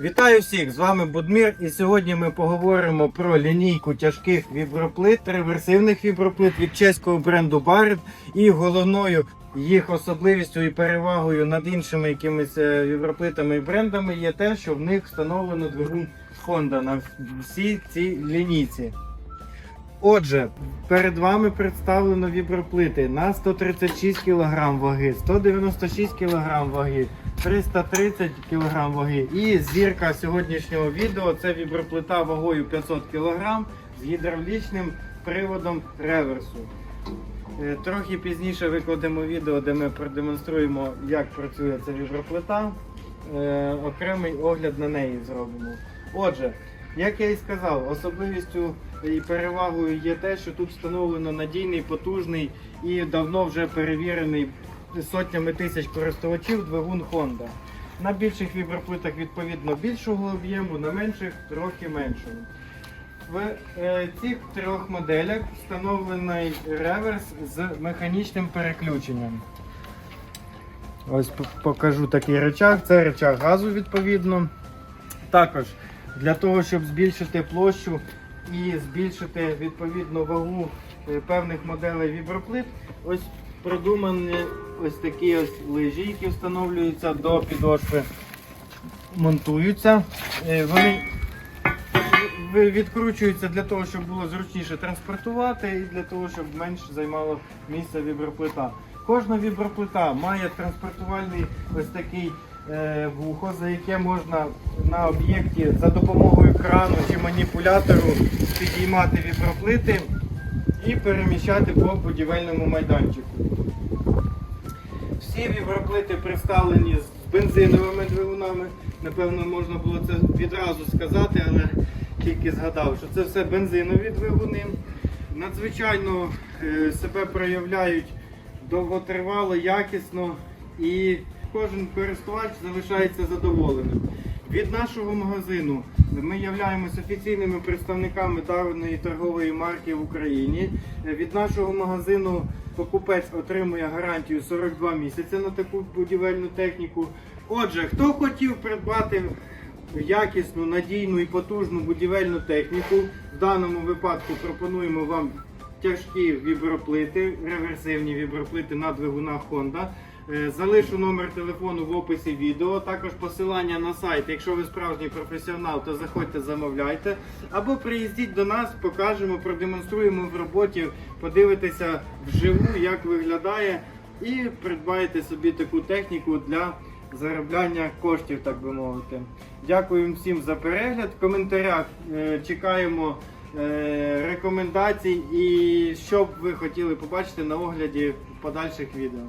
Вітаю всіх! З вами Будмір, і сьогодні ми поговоримо про лінійку тяжких віброплит, реверсивних віброплит від чеського бренду Barrett. І головною їх особливістю і перевагою над іншими якимись е, віброплитами і брендами є те, що в них встановлено двигун Honda на всій цій лінійці. Отже, перед вами представлено віброплити на 136 кг ваги, 196 кг ваги, 330 кг ваги. І зірка сьогоднішнього відео це віброплита вагою 500 кг з гідравлічним приводом реверсу. Е, Трохи пізніше викладемо відео, де ми продемонструємо, як працює ця віброплита. Е, Окремий огляд на неї зробимо. Отже, як я і сказав, особливістю і перевагою є те, що тут встановлено надійний, потужний і давно вже перевірений сотнями тисяч користувачів двигун Honda. На більших віброплитах відповідно більшого об'єму, на менших трохи меншого. В е, цих трьох моделях встановлений реверс з механічним переключенням. Ось покажу такий речах. Це речах газу відповідно. Також для того, щоб збільшити площу і збільшити відповідно вагу е, певних моделей віброплит, ось придумані ось такі ось лижі, які встановлюються до підошви, монтуються. Е, Вони відкручуються для того, щоб було зручніше транспортувати і для того, щоб менше займало місце віброплита. Кожна віброплита має транспортувальний ось такий е, вухо, за яке можна на об'єкті за допомогою крану чи маніпулятору підіймати віброплити і переміщати по будівельному майданчику. Всі віброплити представлені з бензиновими двигунами. Напевно, можна було це відразу сказати, але тільки згадав, що це все бензинові двигуни. Надзвичайно е, себе проявляють довготривало, якісно і кожен користувач залишається задоволеним. Від нашого магазину ми являємося офіційними представниками даної торгової марки в Україні. Від нашого магазину покупець отримує гарантію 42 місяці на таку будівельну техніку. Отже, хто хотів придбати якісну, надійну і потужну будівельну техніку, в даному випадку пропонуємо вам тяжкі віброплити, реверсивні віброплити на двигунах Honda. Е, Залишу номер телефону в описі відео, також посилання на сайт. Якщо ви справжній професіонал, то заходьте, замовляйте. Або приїздіть до нас, покажемо, продемонструємо в роботі, подивитеся вживу, як виглядає, і придбаєте собі таку техніку для заробляння коштів, так би мовити. Дякую всім за перегляд. В коментарях е, чекаємо е, рекомендацій і що б ви хотіли побачити на огляді подальших відео.